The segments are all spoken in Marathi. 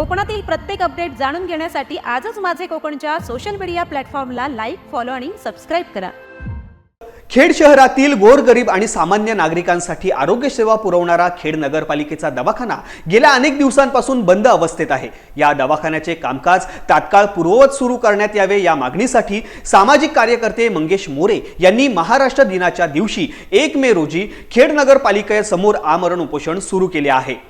कोकणातील प्रत्येक अपडेट जाणून घेण्यासाठी आजच माझे कोकणच्या सोशल मीडिया प्लॅटफॉर्मला लाईक फॉलो आणि सबस्क्राईब करा. खेड शहरातील गोरगरीब आणि सामान्य नागरिकांसाठी आरोग्य सेवा पुरवणारा खेड नगरपालिकेचा दवाखाना गेल्या अनेक दिवसांपासून बंद अवस्थेत आहे. या दवाखान्याचे कामकाज तात्काळ पूर्ववत सुरू करण्यात यावे या मागणीसाठी सामाजिक कार्यकर्ते मंगेश मोरे यांनी महाराष्ट्र दिनाच्या दिवशी एक मे रोजी खेड नगरपालिकेसमोर आमरण उपोषण सुरू केले आहे.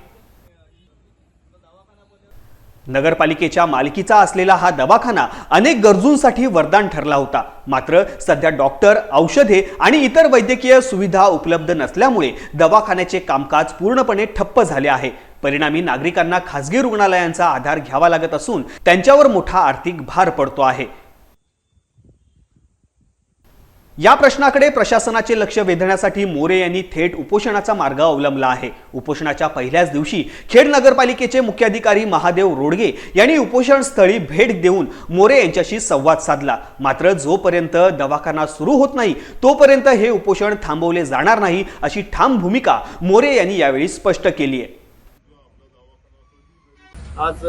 नगरपालिकेच्या मालकीचा असलेला हा दवाखाना अनेक गरजूंसाठी वरदान ठरला होता. मात्र सध्या डॉक्टर औषधे आणि इतर वैद्यकीय सुविधा उपलब्ध नसल्यामुळे दवाखान्याचे कामकाज पूर्णपणे ठप्प झाले आहे. परिणामी नागरिकांना खासगी रुग्णालयांचा आधार घ्यावा लागत असून त्यांच्यावर मोठा आर्थिक भार पडतो आहे. या प्रश्नाकडे प्रशासनाचे लक्ष वेधण्यासाठी मोरे यांनी थेट उपोषणाचा मार्ग अवलंबला आहे. उपोषणाच्या पहिल्याच दिवशी खेड नगरपालिकेचे मुख्याधिकारी महादेव रोडगे यांनी उपोषण स्थळी भेट देऊन मोरे यांच्याशी संवाद साधला. मात्र जोपर्यंत दवाखाना सुरू होत नाही तोपर्यंत हे उपोषण थांबवले जाणार नाही अशी ठाम भूमिका मोरे यांनी यावेळी स्पष्ट केली आहे. आज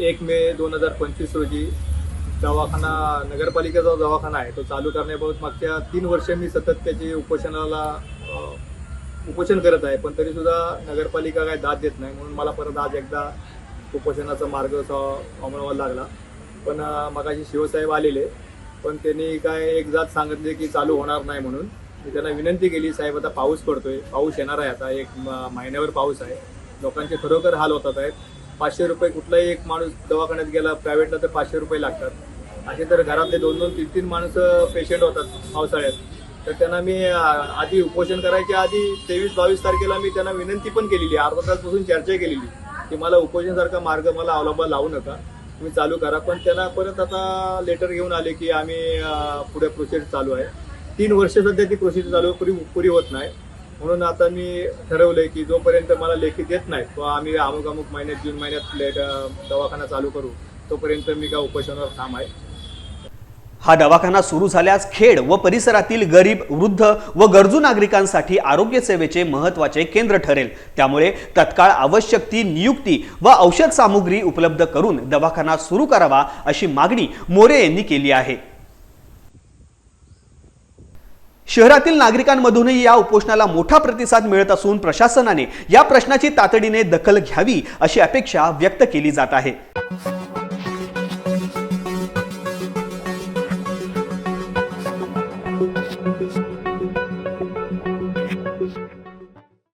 एक मे दोन हजार पंचवीस रोजी दवाखाना नगरपालिकेचा दवाखाना आहे तो चालू करण्याबाबत मागच्या तीन वर्ष मी सतत त्याची उपोषणाला उपोषण करत आहे. पण तरीसुद्धा नगरपालिका काय दाद देत नाही. म्हणून मला परत आज एकदा उपोषणाचा मार्ग असा लागला. पण मगाशी शिवसाहेब आलेले. पण त्यांनी काय एक जात सांगितले की चालू होणार नाही म्हणून. मी त्यांना विनंती केली साहेब आता पाऊस पडतोय. पाऊस येणार आहे आता. एक म- महिन्यावर पाऊस आहे. लोकांचे खरोखर हाल होतात आहेत. पाचशे रुपये कुठलाही एक माणूस दवाखान्यात गेला प्रायव्हेटला तर पाचशे रुपये लागतात. असे तर घरातले दोन दोन तीन तीन माणसं पेशंट होतात पावसाळ्यात. तर त्यांना मी आधी उपोषण करायच्या आधी तेवीस बावीस तारखेला मी त्यांना विनंती पण केलेली. आहे. अर्धा तासपासून चर्चा केलेली की मला उपोषणासारखा मार्ग मला अवलंबा लावू नका. तुम्ही चालू करा. पण त्यांना परत आता लेटर घेऊन आले की आम्ही पुढे प्रोसेस चालू आहे. तीन वर्ष सध्या ती प्रोसेस चालू पुरी पुरी होत नाही. म्हणून आता मी ठरवलंय की जोपर्यंत मला लेखी देत नाही तो आम्ही अमुक अमुक महिन्यात जून महिन्यात लेट दवाखाना चालू करू तोपर्यंत मी का उपोषणावर थांब आहे. हा दवाखाना सुरू झाल्यास खेड व परिसरातील गरीब वृद्ध व गरजू नागरिकांसाठी आरोग्य सेवेचे महत्त्वाचे केंद्र ठरेल. त्यामुळे तत्काळ आवश्यक ती नियुक्ती व औषध सामुग्री उपलब्ध करून दवाखाना सुरू करावा अशी मागणी मोरे यांनी केली आहे. शहरातील नागरिकांमधूनही या उपोषणाला मोठा प्रतिसाद मिळत असून प्रशासनाने या प्रश्नाची तातडीने दखल घ्यावी अशी अपेक्षा व्यक्त केली जात आहे.